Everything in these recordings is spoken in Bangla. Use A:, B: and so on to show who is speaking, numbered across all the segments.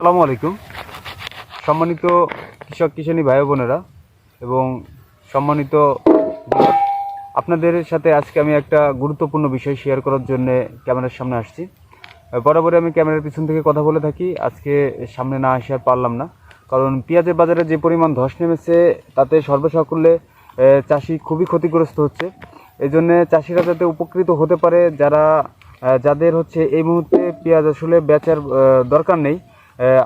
A: আসসালামু আলাইকুম। সম্মানিত কৃষক কিষানী ভাই বোনেরা এবং সম্মানিত আপনাদের সাথে আজকে আমি একটা গুরুত্বপূর্ণ বিষয় শেয়ার করার জন্য ক্যামেরার সামনে আসছি। বরাবরই আমি ক্যামেরার পিছন থেকে কথা বলে থাকি, আজকে সামনে না আসে আর পারলাম না। কারণ পেঁয়াজের বাজারে যে পরিমাণ ধস নেমেছে, তাতে সর্বসাকুল্যে চাষি খুবই ক্ষতিগ্রস্ত হচ্ছে। এই জন্যে চাষিরা যাতে উপকৃত হতে পারে, যারা যাদের হচ্ছে এই মুহূর্তে পেঁয়াজ আসলে বেচার দরকার নেই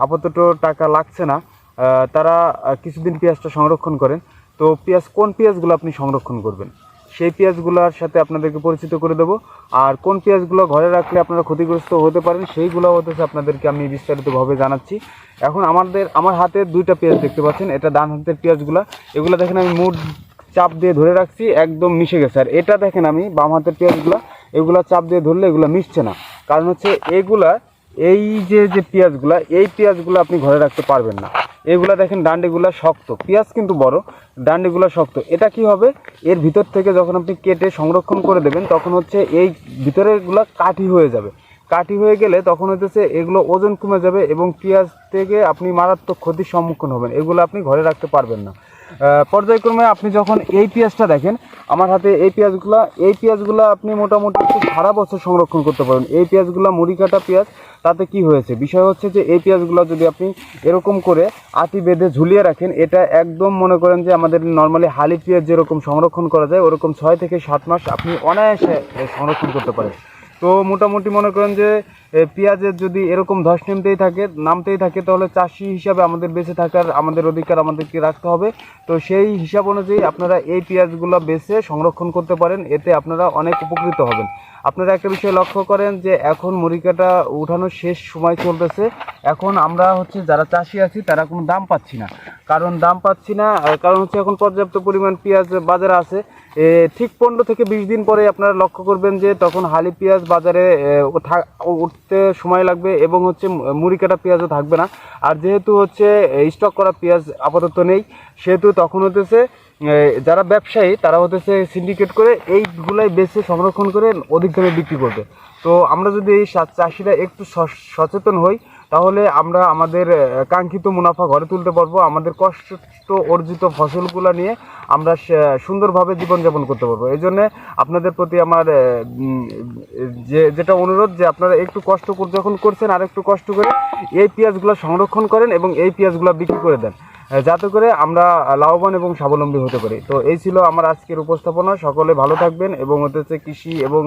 A: আপাতত টাকা লাগছে না। তারা কিছুদিন পেঁয়াজটা সংরক্ষণ করেন। তো পেঁয়াজ, কোন পেঁয়াজগুলো আপনি সংরক্ষণ করবেন? সেই পেঁয়াজগুলোর সাথে আপনাদেরকে পরিচিত করে দেবো। আর কোন পেঁয়াজগুলো ঘরে রাখলে আপনারা ক্ষতিগ্রস্ত হতে পারেন, সেইগুলো হতেছে আপনাদেরকে আমি বিস্তারিতভাবে জানাচ্ছি। এখন আমাদের, আমার হাতে দুইটা পেঁয়াজ দেখতে পাচ্ছেন। এটা ডান হাতের পেঁয়াজগুলো। এগুলো দেখেন আমি মুড চাপ দিয়ে ধরে রাখছি, একদম মিশে গেছে। আর এটা দেখেন আমি বাম হাতের পেঁয়াজগুলো, এগুলো চাপ দিয়ে ধরলে এগুলো মিশছে না। কারণ হচ্ছে এগুলা এই যে যে পেঁয়াজগুলা, এই পেঁয়াজগুলো আপনি ঘরে রাখতে পারবেন না। এগুলা দেখেন, ডান্ডিগুলা শক্ত। পেঁয়াজ কিন্তু বড়, ডান্ডিগুলা শক্ত। এটা কি হবে? এর ভিতর থেকে যখন আপনি কেটে সংরক্ষণ করে দেবেন, তখন হচ্ছে এই ভিতরেরগুলা কাঠি হয়ে যাবে। কাঠি হয়ে গেলে তখন হচ্ছে এগুলো ওজন কমে যাবে এবং পেঁয়াজ থেকে আপনি মারাত্মক ক্ষতির সম্মুখীন হবেন। এগুলো আপনি ঘরে রাখতে পারবেন না। পর্যায়ক্রমে আপনি যখন এই পেঁয়াজটা দেখেন, আমার হাতে এই পেঁয়াজগুলো এই পেঁয়াজগুলো আপনি মোটামুটি একটু সারা বছর সংরক্ষণ করতে পারেন। এই পেঁয়াজগুলো মুড়ি কাটা পেঁয়াজ, তাতে কি হয়েছে? বিষয় হচ্ছে যে এই পেঁয়াজগুলো যদি আপনি এরকম করে আটি বেঁধে ঝুলিয়ে রাখেন, এটা একদম মনে করেন যে আমাদের নর্মালি হালি পেঁয়াজ যেরকম সংরক্ষণ করা যায়, ওরকম ছয় থেকে সাত মাস আপনি অনায়াসে সংরক্ষণ করতে পারেন। তো মোটামুটি মনে করেন যে পেঁয়াজের যদি এরকম ধস নেমতেই থাকে, নামতেই থাকে, তাহলে চাষি হিসাবে আমাদের বেঁচে থাকার আমাদের অধিকার আমাদেরকে রাখতে হবে। তো সেই হিসাব অনুযায়ী আপনারা এই পেঁয়াজগুলো বেছে সংরক্ষণ করতে পারেন, এতে আপনারা অনেক উপকৃত হবেন। আপনারা একটা বিষয় লক্ষ্য করেন যে, এখন মুড়িকাটা উঠানোর শেষ সময় চলতেছে। এখন আমরা হচ্ছে যারা চাষি আছি, তারা কোনো দাম পাচ্ছি না। কারণ দাম পাচ্ছি না কারণ হচ্ছে এখন পর্যাপ্ত পরিমাণ পেঁয়াজ বাজারে আছে। ঠিক পনেরো থেকে বিশ দিন পরে আপনারা লক্ষ্য করবেন যে তখন হালি পেঁয়াজ বাজারে উঠতে সময় লাগবে এবং হচ্ছে মুড়ি কাটা পেঁয়াজও থাকবে না। আর যেহেতু হচ্ছে স্টক করা পেঁয়াজ আপাতত নেই, সেহেতু তখন হতেছে যারা ব্যবসায়ী তারা হতেছে সিন্ডিকেট করে এইগুলাই বেছে সংরক্ষণ করে অধিক দামে বিক্রি করবে। তো আমরা যদি এই চাষিরা একটু সচেতন হই তাহলে আমরা আমাদের কাঙ্ক্ষিত মুনাফা ঘরে তুলতে পারব। আমাদের কষ্ট অর্জিত ফসলগুলো নিয়ে আমরা সুন্দরভাবে জীবনযাপন করতে পারব। এই জন্যে আপনাদের প্রতি আমার যে, যেটা অনুরোধ যে আপনারা একটু কষ্ট যখন করছেন আর একটু কষ্ট করে এই পেঁয়াজগুলো সংরক্ষণ করেন এবং এই পেঁয়াজগুলো বিক্রি করে দেন। যাতে করে আমরা লাভবান এবং স্বাবলম্বী হতে পারি। তো এই ছিল আমার আজকের উপস্থাপনা। সকলে ভালো থাকবেন এবং হতেছে কৃষি এবং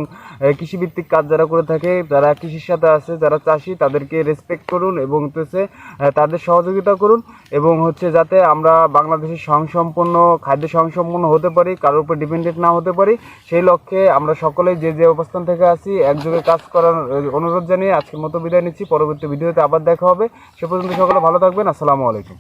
A: কৃষিভিত্তিক কাজ যারা করে থাকে, যারা কৃষির সাথে আছে, যারা চাষি, তাদেরকে রেসপেক্ট করুন এবং হতেছে তাদের সহযোগিতা করুন এবং হচ্ছে যাতে আমরা বাংলাদেশের স্বয়ংসম্পন্ন খাদ্য স্বয়ংসম্পন্ন হতে পারি, কারোর উপর ডিপেন্ডেন্ট না হতে পারি। সেই লক্ষ্যে আমরা সকলে যে যে অবস্থান থেকে আসি একযোগে কাজ করার অনুরোধ জানিয়ে আজকের মতো বিদায় নিচ্ছি। পরবর্তী ভিডিওতে আবার দেখা হবে। সে পর্যন্ত সকলে ভালো থাকবেন। আসসালামু আলাইকুম।